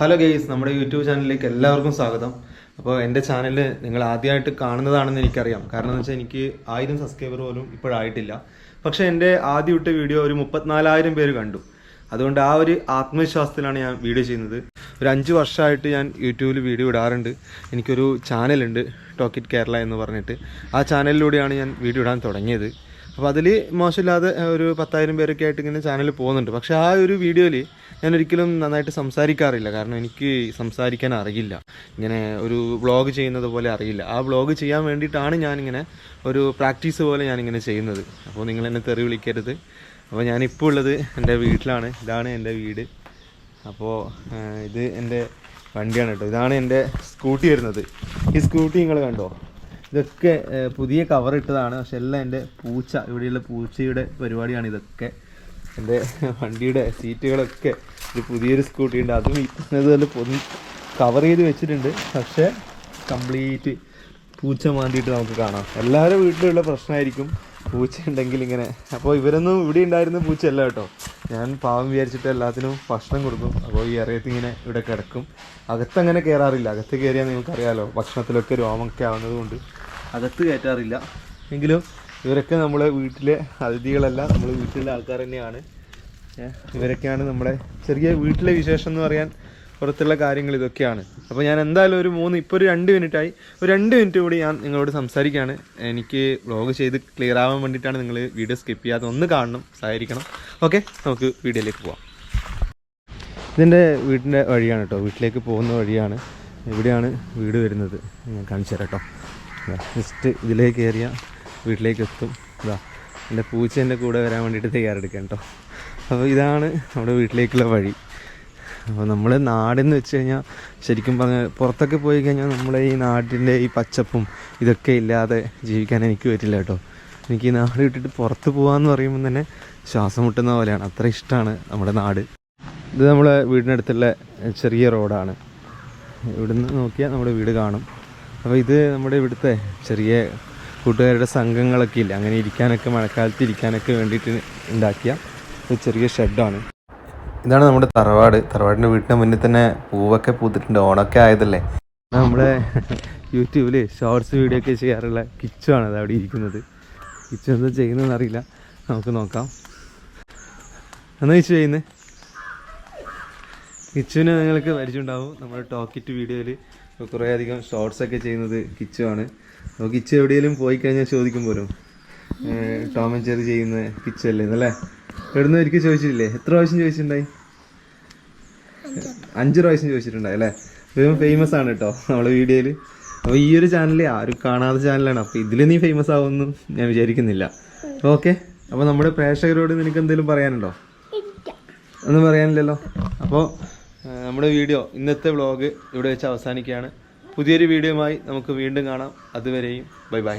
Hello guys നമ്മുടെ YouTube ചാനലിലേക്ക് എല്ലാവർക്കും സ്വാഗതം. അപ്പോൾ എന്റെ ചാനൽ നിങ്ങൾ ആദ്യമായിട്ട് കാണുന്നതാണെന്ന് എനിക്കറിയാം. കാരണം എന്ന് വെച്ചാൽ എനിക്ക് ആയിരം സബ്സ്ക്രൈബർ പോലും ഇപ്പോഴായിട്ടില്ല. പക്ഷേ എന്റെ ആദ്യം ഇട്ട വീഡിയോ ഒരു മുപ്പത്തിനാലായിരം പേര് കണ്ടു. അതുകൊണ്ട് ആ ഒരു ആത്മവിശ്വാസത്തിലാണ് ഞാൻ വീഡിയോ ചെയ്യുന്നത്. ഒരു അഞ്ച് വർഷമായിട്ട് ഞാൻ യൂട്യൂബിൽ വീഡിയോ ഇടാറുണ്ട്. എനിക്കൊരു ചാനലുണ്ട് ടോക്കിറ്റ് കേരള എന്ന് പറഞ്ഞിട്ട്. ആ ചാനലിലൂടെയാണ് ഞാൻ വീഡിയോ ഇടാൻ തുടങ്ങിയത്. അപ്പോൾ അതിൽ മോശമില്ലാതെ ഒരു പത്തായിരം പേരൊക്കെ ആയിട്ട് ഇങ്ങനെ ചാനൽ പോകുന്നുണ്ട്. പക്ഷേ ആ ഒരു വീഡിയോയിൽ ഞാൻ ഒരിക്കലും നന്നായിട്ട് സംസാരിക്കാറില്ല. കാരണം എനിക്ക് സംസാരിക്കാൻ അറിയില്ല. ഇങ്ങനെ ഒരു വ്ളോഗ് ചെയ്യുന്നത് പോലെ അറിയില്ല. ആ വ്ളോഗ് ചെയ്യാൻ വേണ്ടിയിട്ടാണ് ഞാനിങ്ങനെ ഒരു പ്രാക്ടീസ് പോലെ ഞാനിങ്ങനെ ചെയ്യുന്നത്. അപ്പോൾ നിങ്ങൾ എന്നെ തെറി വിളിക്കരുത്. അപ്പോൾ ഞാനിപ്പോൾ ഉള്ളത് എന്റെ വീട്ടിലാണ്. ഇതാണ് എന്റെ വീട്. അപ്പോൾ ഇത് എന്റെ വണ്ടിയാണ് കേട്ടോ. ഇതാണ് എന്റെ സ്കൂട്ടി വരുന്നത്. ഈ സ്കൂട്ടി നിങ്ങൾ കണ്ടോ? ഇതൊക്കെ പുതിയ കവർ ഇട്ടതാണ്. പക്ഷെ എല്ലാം എന്റെ പൂച്ച ഇവിടെയുള്ള പൂച്ചയുടെ പരിപാടിയാണ് ഇതൊക്കെ. എന്റെ വണ്ടിയുടെ സീറ്റുകളൊക്കെ ഒരു പുതിയൊരു സ്കൂട്ടി ഉണ്ട്. അതും ഇതുപോലെ പൊതി കവർ ചെയ്ത് വെച്ചിട്ടുണ്ട്. പക്ഷേ കംപ്ലീറ്റ് പൂച്ച മാന്തിയിട്ട് നമുക്ക് കാണാം. എല്ലാവരും വീട്ടിലുള്ള പ്രശ്നമായിരിക്കും പൂച്ച ഉണ്ടെങ്കിൽ ഇങ്ങനെ. അപ്പോൾ ഇവരൊന്നും ഇവിടെ ഉണ്ടായിരുന്ന പൂച്ചയല്ല കേട്ടോ. ഞാൻ പാവം വിചാരിച്ചിട്ട് എല്ലാത്തിനും ഭക്ഷണം കൊടുക്കും. അപ്പോൾ ഈ ഇറയത്ത് ഇങ്ങനെ ഇവിടെ കിടക്കും. അകത്തങ്ങനെ കയറാറില്ല അകത്ത് കയറിയാൽ നിങ്ങൾക്കറിയാലോ ഭക്ഷണത്തിലൊക്കെ രോമൊക്കെ ആവുന്നത് കൊണ്ട്. അകത്ത് കയറ്റാറില്ല. എങ്കിലും ഇവരൊക്കെ നമ്മളെ വീട്ടിലെ അതിഥികളല്ല നമ്മൾ വീട്ടിലെ ആൾക്കാർ തന്നെയാണ്. ഇവരൊക്കെയാണ് നമ്മുടെ ചെറിയ വീട്ടിലെ വിശേഷം എന്ന് പറയാൻ പുറത്തുള്ള കാര്യങ്ങൾ ഇതൊക്കെയാണ്. അപ്പോൾ ഞാൻ എന്തായാലും ഒരു മൂന്ന് ഇപ്പോൾ ഒരു രണ്ട് മിനിറ്റായി. ഒരു രണ്ട് മിനിറ്റ് കൂടി ഞാൻ നിങ്ങളോട് സംസാരിക്കുകയാണ് എനിക്ക് വ്ളോഗ് ചെയ്ത് ക്ലിയർ ആവാൻ വേണ്ടിയിട്ടാണ് നിങ്ങൾ വീഡിയോ സ്കിപ്പ് ചെയ്യാതെ ഒന്ന് കാണണം സഹായിക്കണം ഓക്കെ നമുക്ക് വീഡിയോയിലേക്ക് പോവാം. ഇതിന്റെ വീടിന്റെ വഴിയാണ് കേട്ടോ വീട്ടിലേക്ക് പോകുന്ന വഴിയാണ്. ഇവിടെയാണ് വീട് വരുന്നത്. ഞാൻ കാണിച്ചു തരാം കേട്ടോ ജസ്റ്റ് ഇതിലേക്ക് കയറിയ വീട്ടിലേക്ക് എത്തും. ഇതാ എന്റെ പൂച്ച എന്റെ കൂടെ വരാൻ വേണ്ടിയിട്ട് തയ്യാറെടുക്കാം കേട്ടോ അപ്പോൾ ഇതാണ് നമ്മുടെ വീട്ടിലേക്കുള്ള വഴി. അപ്പോൾ നമ്മൾ നാടെന്ന് വെച്ച് കഴിഞ്ഞാൽ ശരിക്കും പറഞ്ഞാൽ പുറത്തൊക്കെ പോയി കഴിഞ്ഞാൽ നമ്മളെ ഈ നാട്ടിന്റെ ഈ പച്ചപ്പും ഇതൊക്കെ ഇല്ലാതെ ജീവിക്കാൻ എനിക്ക് പറ്റില്ല കേട്ടോ. എനിക്ക് ഈ നാട് വിട്ടിട്ട് പുറത്ത് പോകാമെന്ന് പറയുമ്പോൾ തന്നെ ശ്വാസം മുട്ടുന്ന പോലെയാണ്. അത്ര ഇഷ്ടമാണ് നമ്മുടെ നാട്. ഇത് നമ്മളെ വീടിനടുത്തുള്ള ചെറിയ റോഡാണ്. ഇവിടുന്ന് നോക്കിയാൽ നമ്മുടെ വീട് കാണും. അപ്പോൾ ഇത് നമ്മുടെ ഇവിടുത്തെ ചെറിയ കൂട്ടുകാരുടെ സംഘങ്ങളൊക്കെ ഇല്ല? അങ്ങനെ ഇരിക്കാനൊക്കെ മഴക്കാലത്ത് ഇരിക്കാനൊക്കെ വേണ്ടിയിട്ട് ഉണ്ടാക്കിയ ഒരു ചെറിയ ഷെഡാണ്. ഇതാണ് നമ്മുടെ തറവാട്. തറവാടിന്റെ വീടിന്റെ മുന്നിൽ തന്നെ പൂവൊക്കെ പൂത്തിട്ടുണ്ട്. ഓണൊക്കെ ആയതല്ലേ. നമ്മളെ യൂട്യൂബിൽ ഷോർട്സ് വീഡിയോ ഒക്കെ ചെയ്യാറുള്ള കിച്ചു ആണ് അവിടെ ഇരിക്കുന്നത്. കിച്ചു എന്താ ചെയ്യുന്നതെന്ന് അറിയില്ല. നമുക്ക് നോക്കാം. എന്നാ കിച്ചു ചെയ്യുന്നത് കിച്ചുവിനെ നിങ്ങൾക്ക് പരിചയമുണ്ടാവും. നമ്മുടെ ടോക്കിറ്റ് വീഡിയോയിൽ കുറേ അധികം ഷോർട്സ് ഒക്കെ ചെയ്യുന്നത് കിച്ചു ആണ് കിച്ചു എവിടെയെങ്കിലും പോയി കഴിഞ്ഞാൽ ചോദിക്കും പോലും. ടോമൻ ജെറി ചെയ്യുന്ന കിച്ചു അല്ലേ എന്നല്ലേ എവിടുന്ന് ഒരിക്കൽ ചോദിച്ചിട്ടില്ലേ? എത്ര പ്രാവശ്യം ചോദിച്ചിട്ടുണ്ടായി? അഞ്ച് പ്രാവശ്യം ചോദിച്ചിട്ടുണ്ടായി അല്ലേ? ഫേമസ് ആണ് കേട്ടോ നമ്മളെ വീഡിയോയിൽ. അപ്പോൾ ഈ ഒരു ചാനൽ ആരും കാണാത്ത ചാനലാണ് അപ്പോൾ ഇതിൽ നീ ഫേമസ് ആവുമെന്ന് ഞാൻ വിചാരിക്കുന്നില്ല. ഓക്കെ? അപ്പോൾ നമ്മുടെ പ്രേക്ഷകരോട് നിനക്ക് എന്തെങ്കിലും പറയാനുണ്ടോ? ഒന്നും പറയാനില്ലല്ലോ? അപ്പോൾ നമ്മുടെ വീഡിയോ ഇന്നത്തെ വ്ളോഗ് ഇവിടെ വെച്ച് അവസാനിക്കുകയാണ്. പുതിയൊരു വീഡിയോയുമായി നമുക്ക് വീണ്ടും കാണാം. അതുവരെയും ബൈ ബൈ.